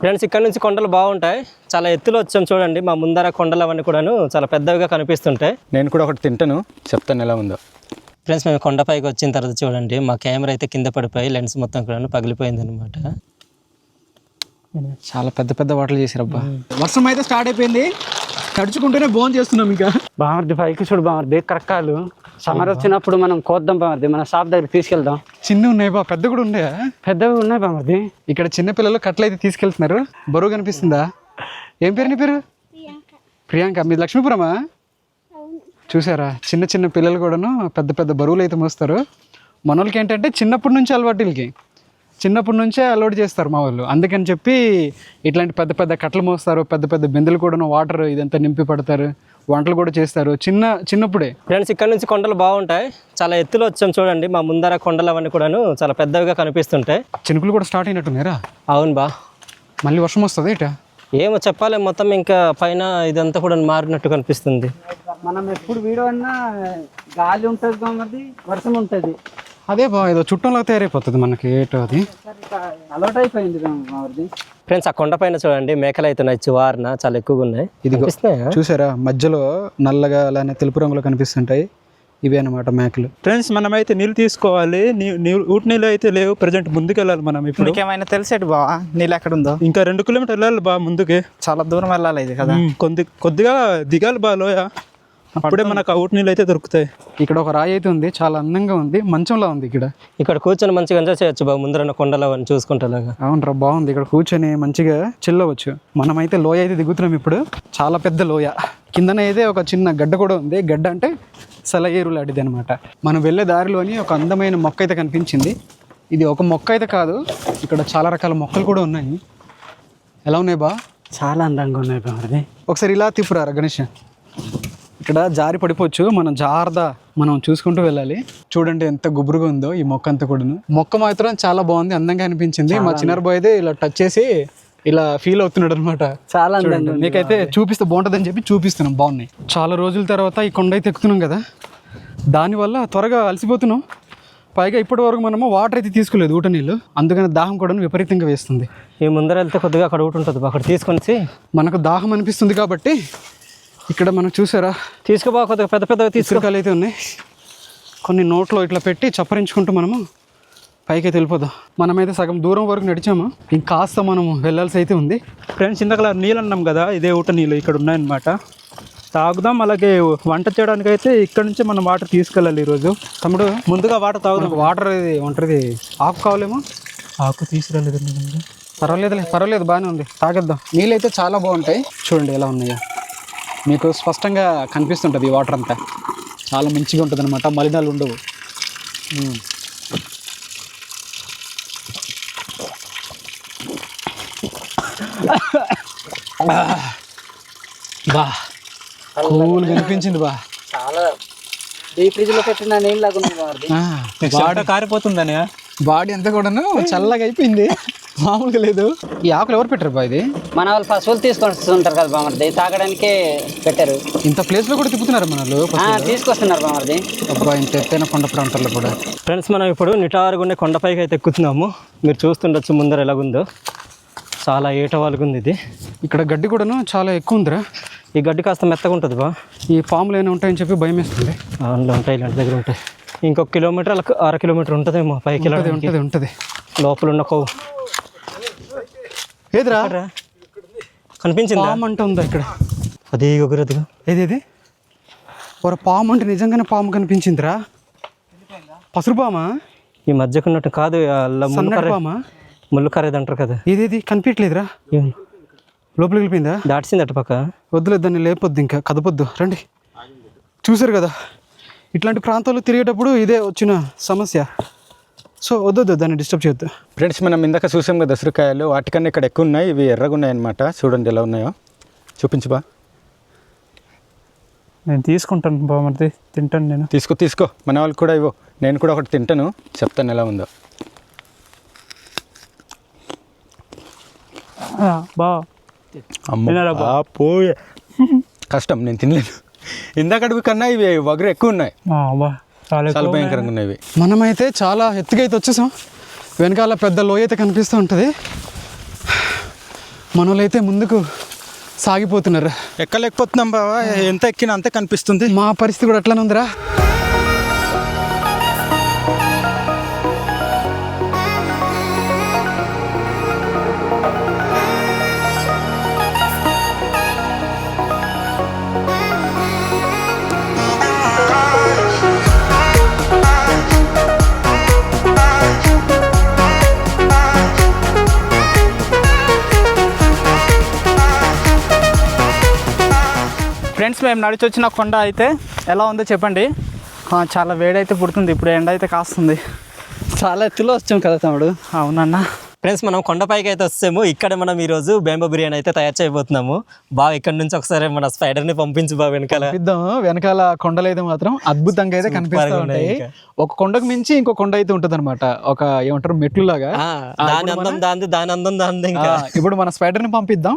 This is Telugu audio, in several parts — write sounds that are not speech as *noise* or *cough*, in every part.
ఫ్రెండ్స్ ఇక్కడ నుంచి కొండలు బాగుంటాయి. చాలా ఎత్తులో వచ్చాం చూడండి. మా ముందర కొండలు అవన్నీ కూడాను చాలా పెద్దవిగా కనిపిస్తుంటాయి. నేను కూడా ఒకటి తింటాను. చెప్తాను ఎలా ఉందో. ఫ్రెండ్స్ మేము కొండపైకి వచ్చిన తర్వాత చూడండి. మా కెమెరా అయితే కింద పడిపోయి లెన్స్ మొత్తం కూడా పగిలిపోయింది అనమాట చాలా పెద్ద పెద్ద వాటలు చేశారబ్బా. వర్షం అయితే స్టార్ట్ అయిపోయింది. తడుచుకుంటూనే భోజనం చేస్తున్నాం ఇంకా. బామర్ది పైకి చూడు బామర్ది. కరక్కాలు. సమ్మర్ వచ్చినప్పుడు మనం కోద్దాం బామర్ది. మన షాప్ దగ్గర తీసుకెళ్దాం. చిన్న ఉన్నాయి బా పెద్ద కూడా ఉన్నాయా పెద్దవి ఉన్నాయి బామర్ది. ఇక్కడ చిన్న పిల్లలు కట్టలు అయితే తీసుకెళ్తున్నారు. బరువు కనిపిస్తుందా? ఏం పేరు నీ పేరు? ప్రియాంక. మీ లక్ష్మీపురమా? చూసారా? చిన్న చిన్న పిల్లలు కూడాను పెద్ద పెద్ద బరువులు అయితే మోస్తారు. మనోళ్ళకి ఏంటంటే చిన్నప్పటి నుంచి అలవాటు వీళ్ళకి. చిన్నప్పటి నుంచే అలవాటు చేస్తారు మా వాళ్ళు. అందుకని చెప్పి ఇట్లాంటి పెద్ద పెద్ద కట్టలు మోస్తారు. పెద్ద పెద్ద బిందెలు కూడాను వాటర్ ఇదంతా నింపి పడతారు. వంటలు కూడా చేస్తారు. చిన్న చిన్నప్పుడే? ఫ్రెండ్స్ ఇక్కడ నుంచి కొండలు బాగుంటాయి. చాలా ఎత్తులో వచ్చాం చూడండి. మా ముందర కొండలు అవన్నీ కూడాను చాలా పెద్దవిగా కనిపిస్తుంటాయి. చినుకులు కూడా స్టార్ట్ అయినట్టున్నారా అవును బా. మళ్ళీ వర్షం వస్తుంది ఇట? ఏమో చెప్పాలి మొత్తం ఇంకా పైన ఇదంతా కూడా మారినట్టు కనిపిస్తుంది. మనం ఎప్పుడు వీడియో అన్నా గాలి ఉంటుంది వర్షం ఉంటుంది. అదే బా ఏదో చుట్టంలో తయారైపోతుంది మనకి ఏటో అది. అలవాటు అయిపోయింది ఫ్రెండ్స్ ఆ కొండ పైన చూడండి మేకలు అయితే నచ్చి వారిన చాలా ఎక్కువగా ఉన్నాయి. కనిపిస్తున్నాయా? చూసారా? మధ్యలో నల్లగా అలానే తెలుపు రంగులో కనిపిస్తుంటాయి. ఇవే అన్నమాట మేకలు. ఫ్రెండ్స్ మనమైతే నీళ్ళు తీసుకోవాలి. ఊటి నీళ్ళు అయితే లేవు. ప్రజెంట్ ముందుకెళ్ళాలి మనం ఇప్పుడు. నీకేమైనా తెలిసేటి బావా? నీళ్ళు ఎక్కడ ఉందో ఇంకా రెండు కిలోమీటర్లు వెళ్ళాలి బా ముందుకి. చాలా దూరం వెళ్ళాలి ఇది కదా. కొద్ది కొద్దిగా దిగాలి బా లోయ. అప్పుడే మనకు ఊటి నీళ్ళు అయితే దొరుకుతాయి. ఇక్కడ ఒక రాయి అయితే ఉంది చాలా అందంగా ఉంది మంచంలా ఉంది ఇక్కడ. ఇక్కడ కూర్చొని మంచిగా ఎంజాయ్ చేయొచ్చు బాబు ముందర కొండలు అవన్నీ చూసుకుంటేలాగా. అవునరా బాగుంది. ఇక్కడ కూర్చొని మంచిగా చిల్లవచ్చు మనమైతే లోయ అయితే దిగుతున్నాం ఇప్పుడు చాలా పెద్ద లోయ. కిందన అయితే ఒక చిన్న గడ్డ కూడా ఉంది. గడ్డ అంటే సెలయేరు లాంటిది అనమాట మనం వెళ్ళే దారిలోని ఒక అందమైన మొక్క అయితే కనిపించింది. ఇది ఒక మొక్క అయితే కాదు ఇక్కడ చాలా రకాల మొక్కలు కూడా ఉన్నాయి. ఎలా ఉన్నాయి బా? చాలా అందంగా ఉన్నాయి బామర్ది ఒకసారి ఇలా తిప్పురారా గణేష్. ఇక్కడ జారి పడిపోవచ్చు. మనం జాగ్రత్త మనం చూసుకుంటూ వెళ్ళాలి. చూడండి ఎంత గుబురుగా ఉందో ఈ మొక్క అంతా కూడాను. మొక్క మాత్రం చాలా బాగుంది అందంగా అనిపించింది. మా చిన్నారు బాయ్ అయితే ఇలా టచ్ చేసి ఇలా ఫీల్ అవుతున్నాడు అనమాట చాలా అందంగా ఉంది. మీకైతే చూపిస్తే బాగుంటుందని చెప్పి చూపిస్తున్నాం బాగున్నాయి. చాలా రోజుల తర్వాత ఈ కొండ అయితే ఎక్కుతున్నాం కదా. దానివల్ల త్వరగా అలసిపోతున్నాం. పైగా ఇప్పటి వరకు మనము వాటర్ అయితే తీసుకోలేదు ఊట నీళ్ళు. అందుకని దాహం కూడా విపరీతంగా వేస్తుంది. ఈ ముందర వెళ్తే కొద్దిగా అక్కడ ఒకటి ఉంటుంది. అక్కడ తీసుకొని మనకు దాహం అనిపిస్తుంది కాబట్టి ఇక్కడ మనం చూసారా? తీసుకుపో కొద్దిగా పెద్ద పెద్దగా తీసుకు ఇసుకలు అయితే ఉన్నాయి. కొన్ని నోట్లో ఇట్లా పెట్టి చప్పరించుకుంటూ మనము పైకి వెళ్ళిపోదాం. మనమైతే సగం దూరం వరకు నడిచాము? ఇంకాస్త మనము వెళ్ళాల్సి అయితే ఉంది. ఫ్రెండ్స్ ఇందాక నీళ్ళు అన్నాం కదా ఇదే ఊట నీళ్ళు ఇక్కడ ఉన్నాయన్నమాట. తాగుదాం అలాగే వంట చేయడానికి అయితే ఇక్కడ నుంచే మనం వాటర్ తీసుకెళ్ళాలి ఈరోజు. తమ్ముడు ముందుగా వాటర్ తాగుదాం. వాటర్ ఇది ఒంటరిది ఆకు కావాలేమో? ఆకు తీసుకురాలేదు పర్వాలేదులే పర్వాలేదు బాగానే ఉంది. తాగేద్దాం. నీళ్ళు అయితే చాలా బాగుంటాయి. చూడండి ఎలా ఉన్నాయో. మీకు స్పష్టంగా కనిపిస్తుంటుంది ఈ వాటర్ అంతా. చాలా మంచిగా ఉంటుంది అనమాట మలినాలు ఉండవు. బా. కూల్ కనిపించింది బా. చాలా. డీ ఫ్రిడ్జ్లో పెట్టిన నీళ్ళు లాగా ఉన్నాయి బామర్ది ఆ, వాటర్ కారిపోతుందని. బాడీ అంతా కూడాను చల్లగా అయిపోయింది. మామూలుగా లేదు. ఈ ఆకులు ఎవరు పెట్టారు బా ఇది? మన వాళ్ళు పశువులు తీసుకొని వస్తుంటారు కదా బామర్ది. తాగడానికే పెట్టారు. ఇంత ప్లేస్లో కూడా తిప్పుతున్నారు మనలు ఆ, తీసుకొస్తున్నారు బామర్ది. అబ్బా ఇంత ఎత్తైన కొండ ప్రాంతాల్లో కూడా. ఫ్రెండ్స్ మనం ఇప్పుడు నిటారుగుండే కొండపైకి అయితే ఎక్కుతున్నాము. మీరు చూస్తుండొచ్చు ముందర ఎలాగుందో. చాలా ఏట వాలుగుంది ఇది. ఇక్కడ గడ్డి కూడాను చాలా ఎక్కువ ఉందిరా. ఈ గడ్డి కాస్త మెత్తగా ఉంటుంది బా. ఈ పాములు ఏమైనా ఉంటాయని చెప్పి భయం వేస్తుంది. అందులో ఉంటాయి ఇలాంటి దగ్గర ఉంటాయి. ఇంకొక కిలోమీటర్ అలా అర కిలోమీటర్ ఉంటుందేమో పైకి ఉంటది వెళ్ళడానికి. ఉంటది ఉంటది. లోపల ఉన్న కొవ్వు. ఏదిరా? కనిపించిందా? పాము అంట ఉందా ఇక్కడ? అది ఎగురదుగా ఏది ఇది ఒక పాము అంటే నిజంగానే పాము కనిపించిందిరా. పసురు పామా? ఈ మధ్యకున్నట్టు కాదు పామా? ముళ్ళు కర్రేది అంటారు కదా. ఏది ఇది కనిపించట్లేదురా? ఏం? లోపలికి వెళ్ళిపోయిందా? దాటిసింది అటు పక్క. వద్దులేదు దాన్ని లేపొద్దు ఇంకా కదపొద్దు. రండి. చూసారు కదా ఇట్లాంటి ప్రాంతాల్లో తిరిగేటప్పుడు ఇదే వచ్చిన సమస్య. సో వద్దొద్దు దాన్ని డిస్టర్బ్ చేయొద్దు. ఫ్రెండ్స్ మనం ఇందాక చూసాం కదా దసరకాయలు వాటికన్నా ఇక్కడ ఎక్కువ ఉన్నాయి ఇవి ఎర్రగా ఉన్నాయి అనమాట చూడండి ఎలా ఉన్నాయో. చూపించు బా. నేను తీసుకుంటాను బామర్ది తింటాను నేను. తీసుకో తీసుకో. మన వాళ్ళకి కూడా ఇవ్వు. నేను కూడా ఒకటి తింటాను. చెప్తాను ఎలా ఉందో. ఆ, బా. అమ్మ? పోయే. కష్టం నేను తినలేను ఇందాకటివి కన్నా ఇవి వగరు ఎక్కువ ఉన్నాయి. ఆ, బా. చాలా భయంకరంగా ఉన్నాయి మనమైతే చాలా ఎత్తుగా అయితే వచ్చేసాం. వెనకాల పెద్ద లోయ అయితే కనిపిస్తూ ఉంటుంది. మనోళ్ళైతే ముందుకు సాగిపోతున్నారు. ఎక్కలేకపోతున్నాం బావా. ఎంత ఎక్కినా అంతే కనిపిస్తుంది. మా పరిస్థితి కూడా అట్లానే ఉందిరా. ఫ్రెండ్స్ మేము నడిచి వచ్చిన కొండ అయితే ఎలా ఉందో చెప్పండి. చాలా వేడైతే పుడుతుంది ఇప్పుడు ఎండ అయితే కాస్తుంది. చాలా ఎత్తులో వచ్చాం కదా తమ్ముడు? అవునన్నా. ఫ్రెండ్స్ మనం కొండపైకి అయితే వస్తాము ఇక్కడ మనం ఈరోజు బేంబో బిర్యానీ అయితే తయారు చేయబోతున్నాము. బాగా ఇక్కడ నుంచి ఒకసారి మన స్పైడర్ని పంపించు బాగా వెనకాల. ఇద్దాం వెనకాల కొండలు అయితే మాత్రం అద్భుతంగా అయితే కనిపిస్తూ ఉన్నాయి ఉంటాయి. ఒక కొండకు మించి ఇంకో కొండ అయితే ఉంటుంది ఒక ఏమంటారు మెట్లు లాగా దాని అందం దాంది దాని అందం ఇంకా. ఇప్పుడు మన స్పైడర్ని పంపిద్దాం.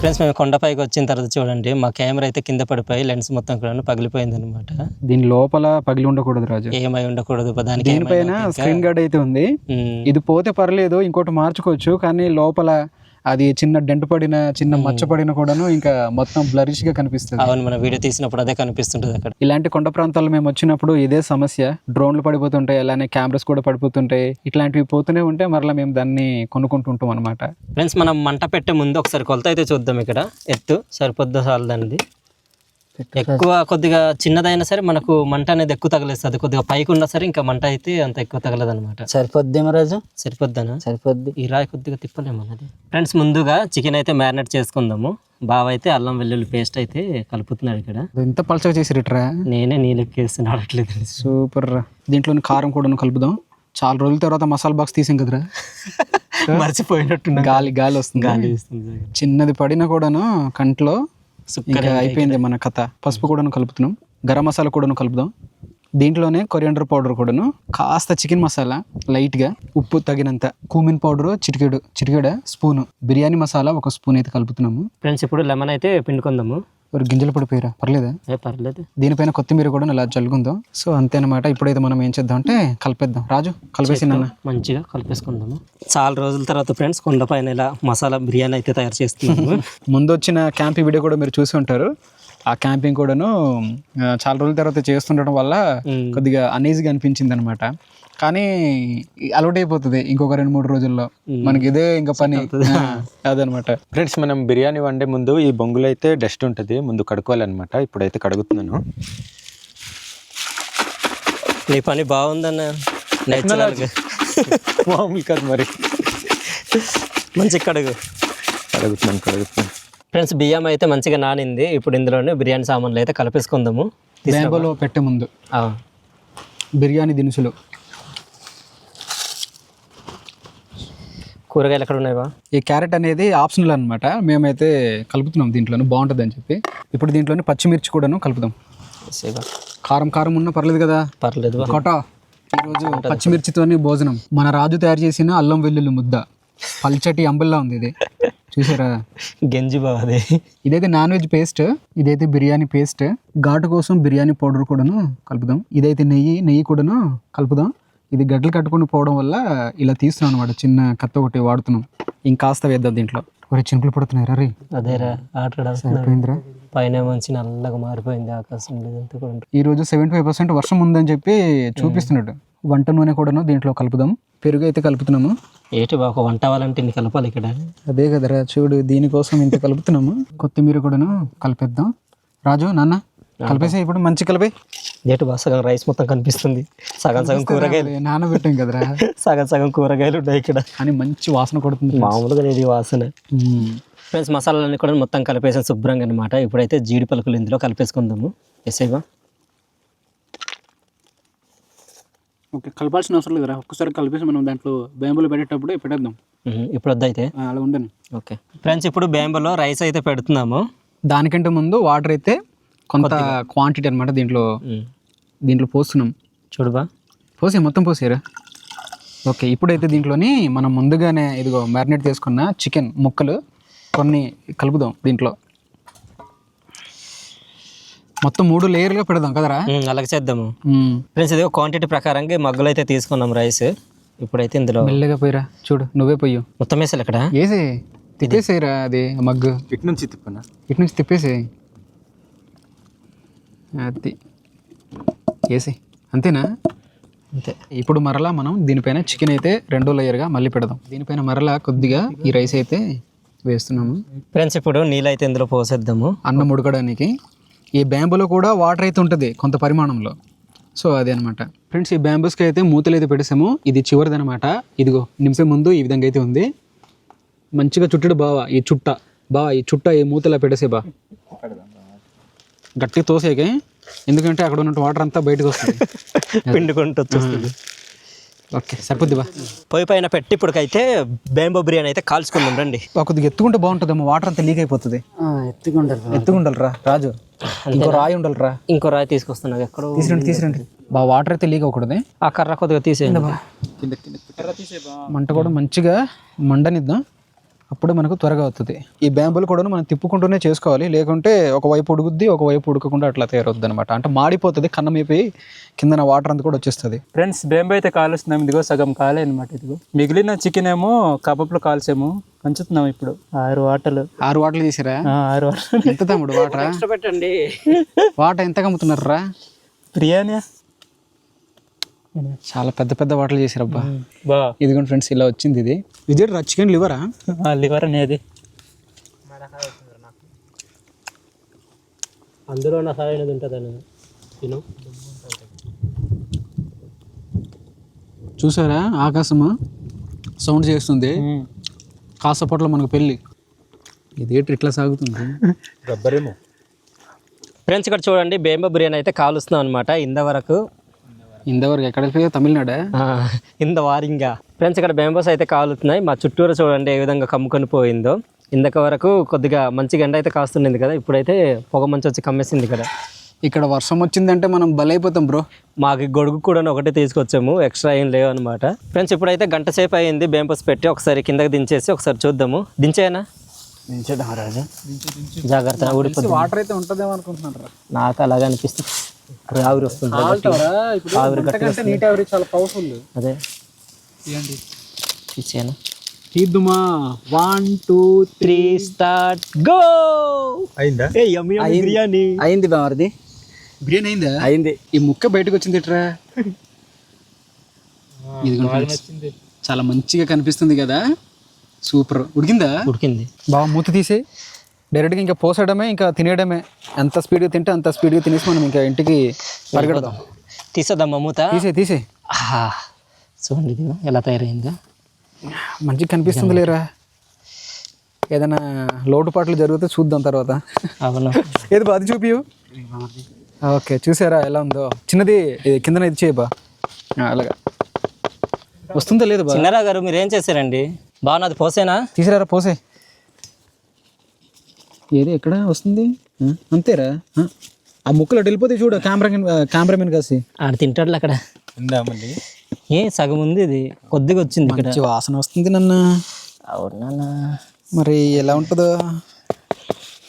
ఫ్రెండ్స్ మేము కొండపైకి వచ్చిన తర్వాత చూడండి మా కెమెరా అయితే కింద పడిపోయి లెన్స్ మొత్తం కూడా పగిలిపోయింది అనమాట దీని లోపల పగిలి ఉండకూడదు రాజు. ఏమై ఉండకూడదు దానికి దీనిపైన స్క్రీన్ గార్డ్ అయితే ఉంది. ఇది పోతే పర్లేదు ఇంకోటి మార్చుకోవచ్చు కానీ లోపల అది చిన్న డెంట్ పడిన చిన్న మచ్చ పడిన కూడాను ఇంకా మొత్తం బ్లరిష్గా కనిపిస్తుంది. అవును మన వీడియో తీసినప్పుడు అదే కనిపిస్తుంటది అక్కడ. ఇలాంటి కొండ ప్రాంతాల్లో మేము వచ్చినప్పుడు ఇదే సమస్య. డ్రోన్లు పడిపోతుంటాయి అలానే కెమెరాస్ కూడా పడిపోతుంటాయి. ఇట్లాంటివి పోతూనే ఉంటే మరలా మేము దాన్ని కొనుక్కుంటుంటాం అనమాట ఫ్రెండ్స్ మనం మంట పెట్టే ముందు ఒకసారి కొలత అయితే చూద్దాం ఇక్కడ. ఎత్తు సరిపోద్దా చాలదండి ఎక్కువ కొద్దిగా చిన్నదైనా సరే మనకు మంట అనేది ఎక్కువ తగలేస్తుంది కొద్దిగా పైకి ఉన్నా సరే ఇంకా మంట అయితే అంత ఎక్కువ తగలదు అనమాట సరిపోద్దేమో రాజు? సరిపోద్దనా? సరిపోద్ది. ఈ రాయి కొద్దిగా తిప్పలేము అన్నది. ఫ్రెండ్స్ ముందుగా చికెన్ అయితే మ్యారినేట్ చేసుకుందాము. బావ అయితే అల్లం వెల్లుల్లి పేస్ట్ అయితే కలుపుతున్నాడు ఇక్కడ. ఎంత పలచగా చేసిరట్రా? నేనే నీళ్ళకి వేసి ఆడట్లేదు సూపర్ రా. దీంట్లోని కారం కూడా కలుపుదాం. చాలా రోజుల తర్వాత మసాలా బాక్స్ తీసాం కదరా? *laughs* మర్చిపోయినట్టున్నా గాలి గాలి వస్తుంది. గాలి వేస్తుంది. చిన్నది పడినా కూడాను కంట్లో ఇంకా అయిపోయింది మన కథ. పసుపు కూడాను కలుపుతున్నాం. గరం మసాలా కూడాను కలుపుదాం. దీంట్లోనే కొరియండర్ పౌడర్ కూడాను. కాస్త చికెన్ మసాలా లైట్గా. ఉప్పు తగినంత. కూమిన్ పౌడర్ చిటికెడు చిటికెడ స్పూను. బిర్యానీ మసాలా ఒక స్పూన్ అయితే కలుపుతున్నాము. ఫ్రెండ్స్ ఇప్పుడు లెమన్ అయితే పిండుకుందాము. ఒక గింజలు పడిపోయారా? పర్లేదా? ఏ పర్లేదు. దీనిపైన కొత్తిమీర కూడా ఇలా జల్లుకుందాం. సో అంతేనమాట. ఇప్పుడైతే మనం ఏం చేద్దాం అంటే కలిపేద్దాం. రాజు కలిపేసి నాన్న. మంచిగా కలిపేసుకుందాము. చాలా రోజుల తర్వాత ఫ్రెండ్స్ కొండపైన ఇలా మసాలా బిర్యానీ అయితే తయారు చేస్తున్నాము. *laughs* ముందు వచ్చిన క్యాంపింగ్ వీడియో కూడా మీరు చూసి ఉంటారు. ఆ క్యాంపింగ్ కూడాను చాలా రోజుల తర్వాత చేస్తుండడం వల్ల కొద్దిగా అనీజీగా అనిపించింది అనమాట కానీ అలవాటు అయిపోతుంది ఇంకొక రెండు మూడు రోజుల్లో. మనకి ఇదే ఇంకా పని. ఆ, అదనమాట. ఫ్రెండ్స్ మనం బిర్యానీ వండే ముందు ఈ బొంగులో అయితే డస్ట్ ఉంటుంది. ముందు కడుక్కోవాలన్నమాట. ఇప్పుడైతే కడుగుతున్నాను. నీ పని బాగుందన్న. నేచురల్గా. *laughs* మామూలు కాదు మరి. మంచి కడుగు. కడుగుతున్నాను కడుగుతున్నాను. ఫ్రెండ్స్ బియ్యం అయితే మంచిగా నానింది. ఇప్పుడు ఇందులోనే బిర్యానీ సామాన్లు అయితే కలిపేసుకుందాము. పెట్టే ముందు. ఆ, బిర్యానీ దినుసులు. కూరగాయలు ఎక్కడ ఉన్నాయా ఈ క్యారెట్ అనేది ఆప్షనల్ అనమాట మేమైతే కలుపుతున్నాం దీంట్లోనే. బాగుంటుంది అని చెప్పి. ఇప్పుడు దీంట్లోనే పచ్చిమిర్చి కూడాను కలుపుదాం. సేవా. కారం కారం ఉన్నా పర్లేదు కదా? పర్లేదు. కోట. ఈరోజు పచ్చిమిర్చితోని భోజనం. మన రాజు తయారు చేసిన అల్లం వెల్లుల్లి ముద్ద. పల్చటి అంబుల్లా ఉంది ఇది. చూసారా? గంజి బావ అది. ఇదైతే నాన్ వెజ్ పేస్ట్. ఇదైతే బిర్యానీ పేస్ట్. ఘాటు కోసం బిర్యానీ పౌడర్ కూడాను కలుపుదాం. ఇదైతే నెయ్యి నెయ్యి కూడాను కలుపుదాం. ఇది గడ్డలు కట్టుకుని పోవడం వల్ల ఇలా తీస్తున్నాం అనమాట చిన్న కత్త ఒకటి వాడుతున్నాం. ఇంకాస్త వేద్దాం దీంట్లో. ఒరే చినుకులు పడుతున్నాయి రే. అదేరా ఆట అయిపోయిందిరా పైన మంచి నల్లగా మారిపోయింది ఆకాశం కూడా ఈ రోజు సెవెంటీ ఫైవ్ పర్సెంట్ వర్షం ఉందని చెప్పి చూపిస్తున్నాడు. వంట నూనె కూడాను దీంట్లో కలుపుదాం. పెరుగు అయితే కలుపుతున్నాము. ఏంటి బా ఒక వంట అవ్వాలంటే ఇన్ని కలపాలి ఇక్కడ? అదే కదరా చూడు దీనికోసం ఇంత కలుపుతున్నాము. కొత్తిమీర కూడాను కలిపేద్దాం. రాజు నాన్న కలిపేసే ఇప్పుడు మంచి కలిపే ఏంటి బా సగం రైస్ మొత్తం కనిపిస్తుంది. సగం సగం కూరగాయలు. నానబెట్టాం కదరా. *laughs* సగం సగం కూరగాయలు ఉన్నాయి ఇక్కడ. అని మంచి వాసన కొడుతుంది. మామూలుగా లేదు వాసన. ఫ్రెండ్స్ మసాలాలన్నీ కూడా మొత్తం కలిపేసాం శుభ్రంగా అనమాట ఇప్పుడైతే జీడి పలుకులు ఇందులో కలిపేసుకుందాము. ఎస్ఐబా ఓకే కలపాల్సిన అవసరం లేదురా ఒక్కసారి కలిపేసి మనం దాంట్లో బేంబులు పెట్టేటప్పుడు పెట్టేద్దాం. ఇప్పుడు వద్దయితే అలా ఉండని. ఓకే. ఫ్రెండ్స్ ఇప్పుడు బేంబలో రైస్ అయితే పెడుతున్నాము. దానికంటే ముందు వాటర్ అయితే కొంత క్వాంటిటీ అన్నమాట దీంట్లో. దీంట్లో పోస్తున్నాం. చూడుబా. పోసే మొత్తం పోసారా? ఓకే ఇప్పుడైతే దీంట్లోని మనం ముందుగానే ఇదిగో మ్యారినేట్ చేసుకున్న చికెన్ ముక్కలు కొన్ని కలుపుదాం దీంట్లో. మొత్తం మూడు లేయర్గా పెడదాం కదరా? అలాగే చేద్దాము. ఫ్రెండ్స్ ఇది క్వాంటిటీ ప్రకారంగా మగ్గులు అయితే తీసుకున్నాం రైస్ ఇప్పుడైతే ఇందులో మెల్లగా పోయిరా. చూడు నువ్వే పోయు మొత్తం వేసాలి ఇక్కడ? వేసే తిప్పేసేయరా అది మగ్గు. ఇటు నుంచి తిప్పనా? ఇటు నుంచి తిప్పేసే అది. వేసి అంతేనా? అంతే. ఇప్పుడు మరలా మనం దీనిపైన చికెన్ అయితే రెండో లేయర్గా మళ్ళీ పెడదాం. దీనిపైన మరలా కొద్దిగా ఈ రైస్ అయితే వేస్తున్నాము. ఫ్రెండ్స్ ఇప్పుడు నీళ్ళు అయితే ఇందులో పోసేద్దాము. అన్నం ఉడకడానికి. ఈ బ్యాంబులో కూడా వాటర్ అయితే ఉంటుంది కొంత పరిమాణంలో. సో అదే అనమాట ఫ్రెండ్స్ ఈ బ్యాంబూస్కి అయితే మూతలు అయితే పెట్టేసాము. ఇది చివరిది అనమాట ఇదిగో నిమిషం ముందు ఈ విధంగా అయితే ఉంది. మంచిగా చుట్టడు బావా ఈ చుట్ట. బావా ఈ చుట్ట ఈ మూతలా పెట్టేసే బా. గట్టిగా తోసేకే ఎందుకంటే అక్కడ ఉన్న వాటర్ అంతా బయటకు వస్తుంది. *laughs* పిండుకుంటూ వచ్చేస్తుంది ఓకే సరిపోద్ది బా. పొయ్యి పైన పెట్టి ఇప్పటికైతే బేంబో బిర్యానీ అయితే కాల్చుకుందాం రండి. బా, కొద్దిగా ఎత్తుకుంటే బాగుంటుందేమో వాటర్ అంతా లీక్ అయిపోతుంది. ఎత్తుకుంటారు ఎత్తుకుండాలిరా రాజు. ఇంకో రాయి ఉండాలిరా. ఇంకో రాయి తీసుకొస్తున్నా ఎక్కడో తీసిరండి తీసిరండి. బా వాటర్ అయితే లీక్ అవ్వకూడదు. ఆ కర్ర కొద్దిగా తీసేయండి. మంట కూడా మంచిగా మండనిద్దాం. అప్పుడే మనకు త్వరగా అవుతుంది ఈ బ్యాంబులు కూడా మనం తిప్పుకుంటూనే చేసుకోవాలి. లేకుంటే ఒకవైపు ఉడుకుద్ది ఒకవైపు ఉడకకుండా అట్లా తయారవుద్ది అనమాట అంటే మాడిపోతుంది కన్నం అయిపోయి కిందన వాటర్ అంతా కూడా వచ్చేస్తుంది. ఫ్రెండ్స్ బేంబో అయితే కాలుస్తున్నాం. ఇదిగో సగం కాలే అనమాట ఇదిగో. మిగిలిన చికెన్ ఏమో కబాబ్లో కాల్చాము పంచుతున్నాం ఇప్పుడు. ఆరు వాటలు ఆరు వాటలు తీసిరా? ఆ, ఆరు వాటలు ఎంత తమ్ముడు వాటర్? *laughs* పెట్టండి వాటర్ ఎంత కమ్ముతున్నారా బిర్యానీ చాలా పెద్ద పెద్ద వాటలు చేసిరబ్బా బా. ఇదిగోండి ఫ్రెండ్స్ ఇలా వచ్చింది ఇది. ఇదే రా చికెన్ లివరా? లివర్ అనేది. అందులో నా సరైనది ఉంటుందని తిను. చూసారా? ఆకాశము సౌండ్ చేస్తుంది. కాసపట్లో మనకు పెళ్ళి. ఇదేంటి ఇట్లా సాగుతుంది? రబ్బరేమో. ఫ్రెండ్స్ ఇక్కడ చూడండి బేంబో బిర్యానీ అయితే కాలుస్తున్నాం అనమాట ఇంతవరకు ఇంతవరకు ఎక్కడ వెళ్ళిపోయా తమిళనాడా? ఆ, ఇంత వారింగా. ఫ్రెండ్స్ ఇక్కడ బేంబోస్ అయితే కాలుతున్నాయి. మా చుట్టూరు చూడండి ఏ విధంగా కమ్ముకొని పోయిందో. ఇందక వరకు కొద్దిగా మంచి గంట అయితే కాస్తుండింది కదా ఇప్పుడైతే పొగ మంచి వచ్చి కమ్మేసింది ఇక్కడ ఇక్కడ వర్షం వచ్చిందంటే మనం బలైపోతాం బ్రో. మాకు గొడుగు కూడా ఒకటే తీసుకొచ్చాము ఎక్స్ట్రా ఏం లేవు అనమాట ఫ్రెండ్స్ ఇప్పుడైతే గంట సేపు అయింది బేంబోస్ పెట్టి ఒకసారి కిందకి దించేసి ఒకసారి చూద్దాము. దించేయనా దించేద్దాం రాజు జాగ్రత్త ఊడిపోతుంది. వాటర్ అయితే ఉంటుందేమో అనుకుంటున్నారా నాకు అలాగే అనిపిస్తుంది. ఆవిరి వస్తుంది ఆవిరి నీట్ యావరేజ్ చాలా పవర్ఫుల్ అదే. తీసేయనా? తీద్దుమా? One two three start go అయిందా? ఏ యమ్మి యమ్మి బిర్యానీ. అయింది బామర్ది బిర్యానీ అయిందా? అయింది. ఈ ముక్క బయటకు వచ్చింది friends. చాలా మంచిగా కనిపిస్తుంది కదా. సూపర్. ఉడికిందా? ఉడికింది. బాగా మూత తీసే డైరెక్ట్గా ఇంకా పోసడమే ఇంకా తినేయడమే. ఎంత స్పీడ్గా తింటే అంత స్పీడ్గా తినేసి మనం ఇంకా ఇంటికి పరిగెడదాం. తీసేద్దాం మూత తీసే తీసే. చూడండి ఇది ఎలా తయారైందో. మంచిగా కనిపిస్తుంది లేరా? ఏదైనా లోటుపాట్లు జరిగితే చూద్దాం తర్వాత. అవును. ఏది బా అది చూపియు? ఓకే చూసారా ఎలా ఉందో? చిన్నది కిందన ఇది చేయబా. అలాగా. వస్తుందా లేదు బా? చిన్నరా గారు మీరు ఏం చేశారండి? బాగున్నది పోసేనా? తీసిరారా పోసే ఏది? ఎక్కడ వస్తుంది? అంతేరా? ఆ, ముక్కలు అటు వెళ్ళిపోతే చూడు కెమెరా కెమెరామెన్ కాసి. ఆడ తింటాడు అక్కడ. మళ్ళీ ఏ సగం ఉంది ఇది. కొద్దిగా వచ్చింది ఇక్కడ. మంచి వాసన వస్తుంది నన్న. అవునా మరి ఎలా ఉంటుందో?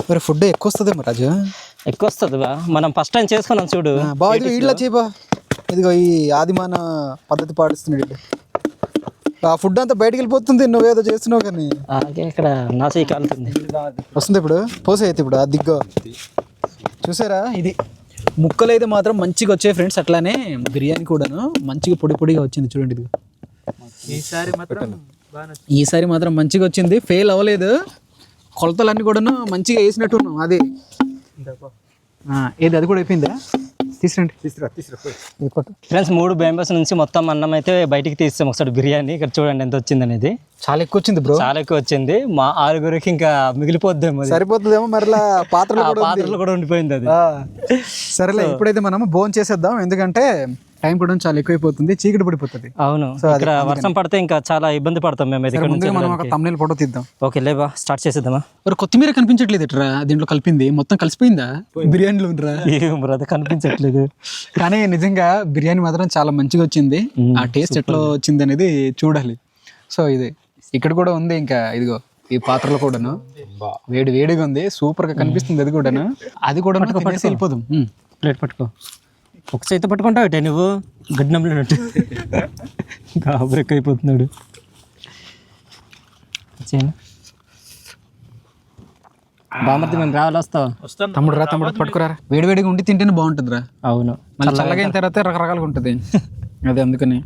మరి ఫుడ్ ఎక్కువ వస్తుందేమో రాజు. ఎక్కువ వస్తుంది బా. మనం ఫస్ట్ టైం చేసుకున్నాం చూడు. ఆ, బా ఇదిగో ఇట్లా చేయబా ఇదిగో ఈ ఆదిమాన పద్ధతి పాటిస్తున్నాడు. ఆ ఫుడ్ అంతా బయటికి వెళ్ళిపోతుంది నువ్వేదో చేస్తున్నావు కానీ. ఇక్కడ నాసి కాలుతుంది. వస్తుంది ఇప్పుడు పోసే అయితే ఇప్పుడు ఆ దిగ్గో. చూసారా? ఇది ముక్కలు అయితే మాత్రం మంచిగా వచ్చాయి ఫ్రెండ్స్ అట్లానే బిర్యానీ కూడాను మంచిగా పొడి పొడిగా వచ్చింది చూడండి ఇది. ఈసారి మాత్రం ఈసారి మాత్రం మంచిగా వచ్చింది ఫెయిల్ అవ్వలేదు. కొలతలన్నీ కూడాను మంచిగా వేసినట్టు ఉన్నాం అది ఆ, ఏది అది కూడా అయిపోయిందా? తీసురండి ఫ్రెండ్స్ మూడు బేంబస్ నుంచి మొత్తం అన్నం అయితే బయటికి తీస్తాం ఒకసారి బిర్యానీ. ఇక్కడ చూడండి ఎంత వచ్చింది అనేది. చాలా ఎక్కువ వచ్చింది బ్రో. చాలా ఎక్కువ వచ్చింది. మా ఆరుగురికి ఇంకా మిగిలిపోద్దేమో. సరిపోతుందేమో మరలా *laughs* పాత్రలు ఆ కూడా ఉంది. పాత్రలో కూడా ఉండిపోయింది అది. సరేలే ఇప్పుడైతే మనం భోజనం చేసేద్దాం. ఎందుకంటే టైం కూడా చాలా ఎక్కువైపోతుంది చీకటి పడిపోతుంది. అవును. ఇక్కడ వర్షం పడితే ఇంకా చాలా ఇబ్బంది పడతాం మేము ఇక్కడ నుంచి మనం ఒక తమ్నేల్ ఫోటో తీద్దాం. ఓకే లేవా స్టార్ట్ చేసేద్దామా? మరి కొత్తిమీర కనిపించట్లేదు ఇట్రా దీంట్లో కలిపింది. మొత్తం కలిసిపోయిందా? బిర్యానీలో ఉండరా ఏం బ్రద కనిపించట్లేదు. కానీ నిజంగా బిర్యానీ మాత్రం చాలా మంచిగా వచ్చింది. ఆ టేస్ట్ ఎట్లా వచ్చింది అనేది చూడాలి. సో ఇది ఇక్కడ కూడా ఉంది ఇంకా ఇదిగో ఈ పాత్రలో కూడాను. వేడి వేడిగా ఉంది. సూపర్గా కనిపిస్తుంది అది కూడాను. అది కూడా వెళ్ళిపోదాం. ప్లేట్ పట్టుకో. ఒక చేతి పట్టుకుంటావు ఇటే నువ్వు? గడ్డంలో గాబరెక్ అయిపోతున్నాడు బామర్ది మేము రావాలి వస్తావా? తమ్ముడు రా తమ్ముడు పట్టుకురా వేడి వేడిగా ఉండి తింటేనే బాగుంటుంది రా అవును. మళ్ళీ చల్లగా అయిన తర్వాత రకరకాలుగా ఉంటుంది. అదే అందుకని.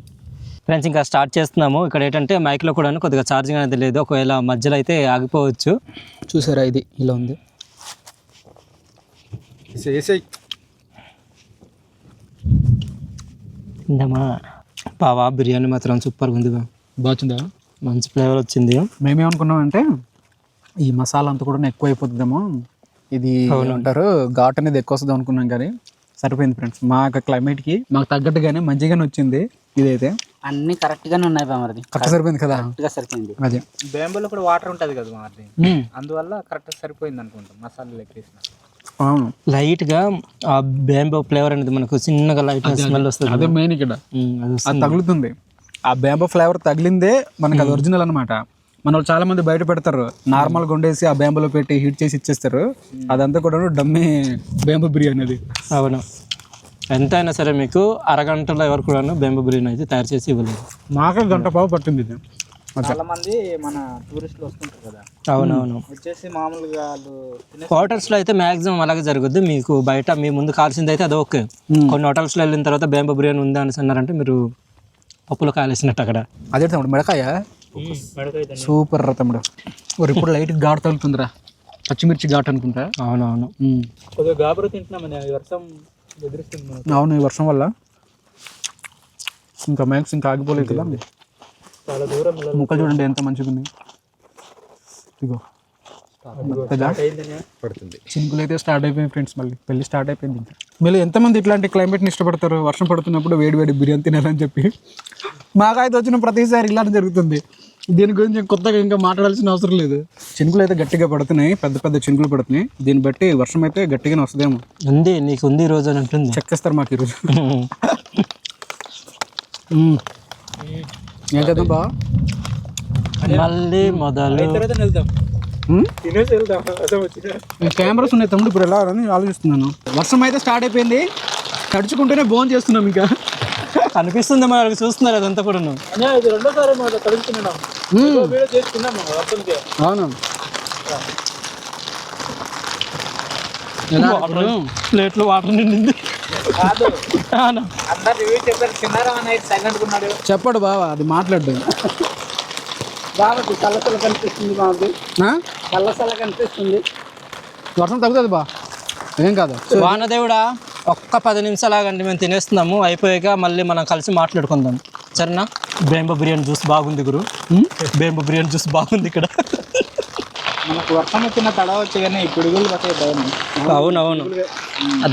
ఫ్రెండ్స్ ఇంకా స్టార్ట్ చేస్తున్నాము. ఇక్కడ ఏంటంటే మైక్లో కూడా కొద్దిగా ఛార్జింగ్ అనేది లేదు. ఒకవేళ మధ్యలో అయితే ఆగిపోవచ్చు. చూసారా ఇది? ఇలా ఉంది. ఇందమ్మా బావా బిర్యానీ మాత్రం సూపర్గా ఉంది బా. బాగుందా? మంచి ఫ్లేవర్ వచ్చింది. మేమేమనుకున్నామంటే ఈ మసాలా అంతా కూడా ఎక్కువ అయిపోతుందేమో ఇది అంటారు ఘాట్ అనేది ఎక్కువ వస్తుంది అనుకున్నాం కానీ సరిపోయింది ఫ్రెండ్స్ మా యొక్క క్లైమేట్కి మాకు తగ్గట్టుగానే మంచిగానే వచ్చింది ఇదైతే. అన్ని కరెక్ట్ గానే ఉన్నాయి బామర్ది కరెక్ట్ సరిపోయింది కదా? కరెక్ట్గా సరిపోయింది. అదే. బేంబోలో కూడా వాటర్ ఉంటుంది కదా మాది మ్మ్. అందువల్ల కరెక్ట్ సరిపోయింది అనుకుంటాం మసాలా లెక్కేసిన. అవును. లైట్గా ఆ బేంబో ఫ్లేవర్ అనేది మనకు చిన్నగా లైట్ స్మెల్ వస్తుంది. అదే మెయిన్ ఇక్కడ. అది తగులుతుంది. ఆ బేంబో ఫ్లేవర్ తగిలిందే మనకి అది ఒరిజినల్ అనమాట మన వాళ్ళు చాలా మంది బయట పెడతారు. నార్మల్ వండేసి ఆ బేంబోలో పెట్టి హీట్ చేసి ఇచ్చేస్తారు. అదంతా కూడా డమ్మి బేంబో బిర్యానీ అది. అవును. ఎంతైనా సరే మీకు అరగంటలో ఎవరు కూడా బేంబో బిర్యానీ అయితే తయారు చేసి ఇవ్వలేదు మాకే గంట పావు పట్టింది ఇది. చాలా మంది మన టూరిస్టులు వస్తుంటారు కదా. అవునవును. వచ్చేసి మామూలుగా వాళ్ళు తినే హోటల్స్లో అయితే మాక్సిమం అలాగే జరుగుద్ది. మీకు బయట మీ ముందు కాల్సింది అయితే అది ఓకే. కొన్ని హోటల్స్లో వెళ్ళిన తర్వాత బేంబో బిర్యానీ ఉందా అని అన్నారంటే మీరు పప్పులో కాలేసినట్టు అక్కడ. అదే తమ్ముడు మిడకాయ? సూపర్ రా తమ్ముడు. మరి ఇప్పుడు లైట్ ఘాటు తగులుతుందిరా. పచ్చిమిర్చి ఘాట్ అనుకుంటా. అవునవును. కొద్దిగా గాబరు తింటున్నామని ఈ వర్షం ఎదురుస్తుంది. అవును ఈ వర్షం వల్ల. ఇంకా మ్యాక్స్ ఇంకా ఆగిపోలేదు కదా చాలా దూరం ముక్కలు చూడండి ఎంత మంచిగా ఉన్నాయి ఇగో కదా చినుకులు అయితే స్టార్ట్ అయిపోయింది ఫ్రెండ్స్ మళ్ళీ. పెళ్ళి స్టార్ట్ అయిపోయింది ఇంకా. మీరు ఎంతమంది ఇట్లాంటి క్లైమేట్ని ఇష్టపడతారు? వర్షం పడుతున్నప్పుడు వేడి వేడి బిర్యానీ తినాలని చెప్పి. మాకైతే వచ్చిన ప్రతిసారి ఇలానే జరుగుతుంది. దీని గురించి కొత్తగా ఇంకా మాట్లాడాల్సిన అవసరం లేదు. చినుకులు అయితే గట్టిగా పడుతున్నాయి పెద్ద పెద్ద చినుకులు పడుతున్నాయి. దీన్ని బట్టి వర్షం అయితే గట్టిగానే వస్తుందేమో. ఉంది నీకు ఉంది ఈ రోజు అని ఉంటుంది చెక్కేస్తారు మాకు ఈరోజు *laughs* ఏం బా? మళ్ళీ మొదలు. కెమెరాస్ ఉన్నాయి తమ్ముడు ఇప్పుడు ఎలా అని ఆలోచిస్తున్నాను. వర్షం అయితే స్టార్ట్ అయిపోయింది. తడుచుకుంటూనే భోజనం చేస్తున్నాం ఇంకా. కనిపిస్తుంది మనకు చూస్తున్నారు అదంతా కూడా అవును? ప్లేట్లో వాటర్ నిండింది. చెప్పడు బావా అది మాట్లాడు బాబు కళ్ళసల కనిపిస్తుంది బాబు. కనిపిస్తుంది. వర్షం తగ్గుతుంది బా. ఏం కాదు. వానదేవుడా ఒక్క పది నిమిషాలు ఆగండి మేము తినేస్తున్నాము. అయిపోయాక మళ్ళీ మనం కలిసి మాట్లాడుకుందాం. సరేనా? బేంబో బిర్యానీ జ్యూస్ బాగుంది గురు. బేంబో బిర్యానీ జ్యూస్ బాగుంది ఇక్కడ. మనకు వర్షం వచ్చిన తడవచ్చు కానీ ఈ పిడుగులు పట్టే భయం. అవునవును.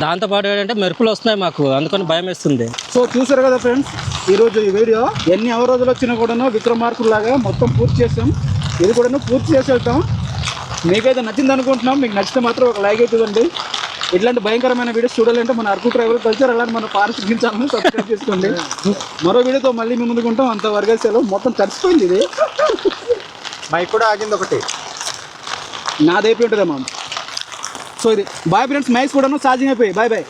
దాంతో పాటు ఏంటంటే మెరుపులు వస్తున్నాయి మాకు అందుకని భయం వేస్తుంది. సో చూసారు కదా ఫ్రెండ్స్ ఈరోజు ఈ వీడియో ఎన్ని అవర్ రోజులు వచ్చినా కూడాను విక్రమార్కుల్లాగా మొత్తం పూర్తి చేసాం. ఇది కూడాను పూర్తి చేసి వెళ్తాం. మీకైతే నచ్చింది అనుకుంటున్నాం. మీకు నచ్చితే మాత్రం ఒక లైక్ అయితే ఇవ్వండి. ఇట్లాంటి భయంకరమైన వీడియోస్ చూడాలంటే మన అరకు ట్రైవల్ కల్చర్ అలాంటి మన ఛానల్ సబ్స్క్రైబ్ చేసుకోండి. మరో వీడియోతో మళ్ళీ మీ ముందుకుంటాం అంత వర్గేసాలు మొత్తం తడిసిపోయింది ఇది. మైక్ కూడా ఆగింది ఒకటి. నాదైపోయి ఉంటుందమ్మా సో ఇది బాయ్ ఫ్రెండ్స్ మైక్స్ కూడాను ఛార్జింగ్ అయిపోయి. Bye bye.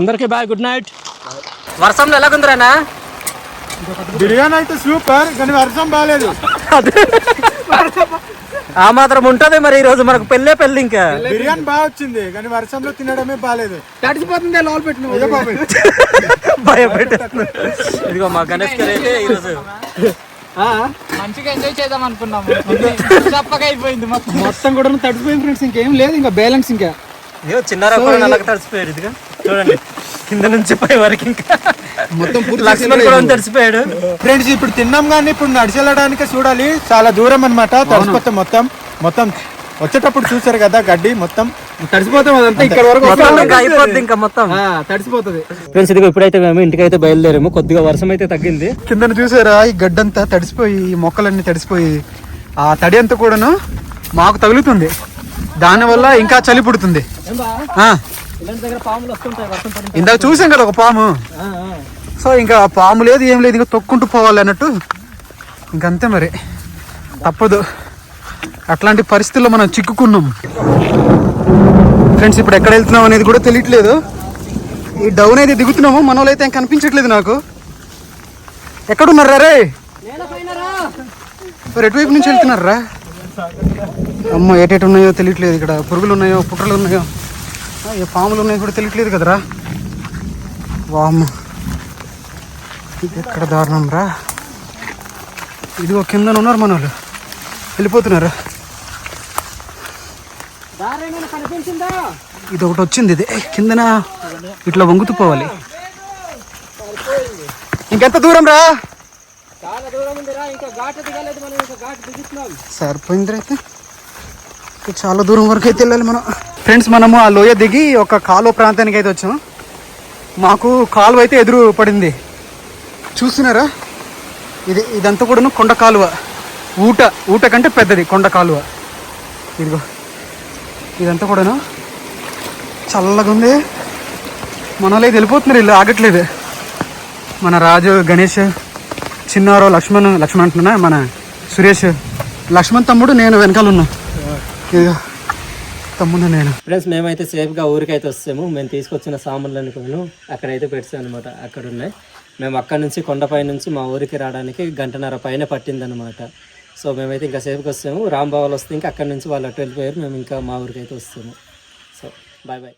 అందరికీ బాయ్ గుడ్ నైట్. వర్షంలో ఎలాగుందిరానా బిర్యానీ అయితే సూపర్ కానీ వర్షం బాగాలేదు ఆ మాత్రం ఉంటది మరి ఈ రోజు మనకు పెళ్ళే పెళ్ళి ఇంకా. బిర్యానీ బాగా వచ్చింది కానీ వర్షంలో తినడమే బాగాలేదు తడిసిపోతుంది లోపల పెట్టిన భయపెట్టు ఇదిగో మా గణేష్ గారు అయితే ఈరోజు మంచిగా ఎంజాయ్ చేద్దాం అనుకున్నాము. చప్పగా అయిపోయింది మొత్తం. మొత్తం కూడా తడిసిపోయింది ఫ్రెండ్స్ ఇంకేం లేదు ఇంకా బ్యాలెన్స్ ఇంకా. ఇదిగో చిన్నారా కూడా నల్లగా తడిసిపోయాడు ఇదిగా. చూడండి కింద నుంచి పై వరకు ఇంకా. మొత్తం లక్ష్మణ్ కూడా తడిసిపోయాడు. ఫ్రెండ్స్ ఇప్పుడు తిన్నాం కానీ ఇప్పుడు నడిచెళ్ళడానికి చూడాలి. చాలా దూరం అన్నమాట తడిసిపోతాం మొత్తం మొత్తం వచ్చేటప్పుడు చూసారు కదా గడ్డి మొత్తం తడిసిపోతాం అదంతా ఇక్కడ వరకు మొత్తం ఇంకా అయిపోద్ది ఇంకా మొత్తం. తడిసిపోతుంది. ఫ్రెండ్స్ ఇదిగో ఇప్పుడైతే మేము ఇంటికైతే బయలుదేరాము. కొద్దిగా వర్షం అయితే తగ్గింది. కిందన చూసారా ఈ గడ్డంతా తడిసిపోయి ఈ మొక్కలన్నీ తడిసిపోయి ఆ తడి అంతా కూడాను మాకు తగులుతుంది. దానివల్ల ఇంకా చలి పుడుతుంది. ఇందాక చూసాం కదా ఒక పాము. సో ఇంకా పాము లేదు ఏం లేదు ఇంకా తొక్కుంటూ పోవాలి అన్నట్టు ఇంకంతే మరి. తప్పదు. అట్లాంటి పరిస్థితుల్లో మనం చిక్కుకున్నాం. ఫ్రెండ్స్ ఇప్పుడు ఎక్కడ వెళ్తున్నాం అనేది కూడా తెలియట్లేదు. ఈ డౌన్ అయితే దిగుతున్నాము మన వాళ్ళు అయితే కనిపించట్లేదు నాకు. ఎక్కడున్నారా రే మరి ఎటువైపు నుంచి వెళ్తున్నారా అమ్మ ఏటేటు ఉన్నాయో తెలియట్లేదు ఇక్కడ. పురుగులు ఉన్నాయో పుట్రలు ఉన్నాయో? ఏ పాములు ఉన్నాయో కూడా తెలియట్లేదు కదరా వామ్మ. ఇది ఎక్కడ దారుణం రా? ఇదిగో కింద ఉన్నారు మన వాళ్ళు. వెళ్ళిపోతున్నారు? ఇది ఒకటి వచ్చింది ఇది. కిందన? ఇట్లా వంగుతూ పోవాలి. ఇంకెంత దూరం రా? సరిపోయింది అయితే. చాలా దూరం వరకు అయితే వెళ్ళాలి మనం. ఫ్రెండ్స్ మనము ఆ లోయ దిగి ఒక కాలువ ప్రాంతానికి అయితే వచ్చాము మాకు కాలువ అయితే ఎదురు పడింది. చూస్తున్నారా? ఇది ఇదంతా కూడాను కొండ కాలువ. ఊట ఊట కంటే పెద్దది కొండ కాలువ. ఇదిగో ఇదంతా కూడాను. చల్లగా ఉంది. మనలో ఇది వెళ్ళిపోతున్నారు ఇల్లు ఆగట్లేదు. మన రాజు గణేష్ చిన్నారో లక్ష్మణ్ లక్ష్మణ్ అంటున్నా మన సురేష్. లక్ష్మణ్ తమ్ముడు నేను వెనకాల ఉన్నా. ఇదిగో తమ్ముడు నేను. ఫ్రెండ్స్ మేమైతే సేఫ్గా ఊరికైతే వస్తాము. మేము తీసుకొచ్చిన సామాన్లు కూడా అక్కడైతే పెడతాం అనమాట అక్కడ ఉన్నాయి మేము అక్కడ నుంచి కొండపై నుంచి మా ఊరికి రావడానికి గంటన్నర పైన పట్టిందనమాట సో మేమైతే ఇంకా సేపుకి వస్తాము. రాంబావాలు వస్తే ఇంకా అక్కడ నుంచి వాళ్ళు అటు వెళ్ళిపోయారు. మేము ఇంకా మా ఊరికి అయితే వస్తాము. So bye bye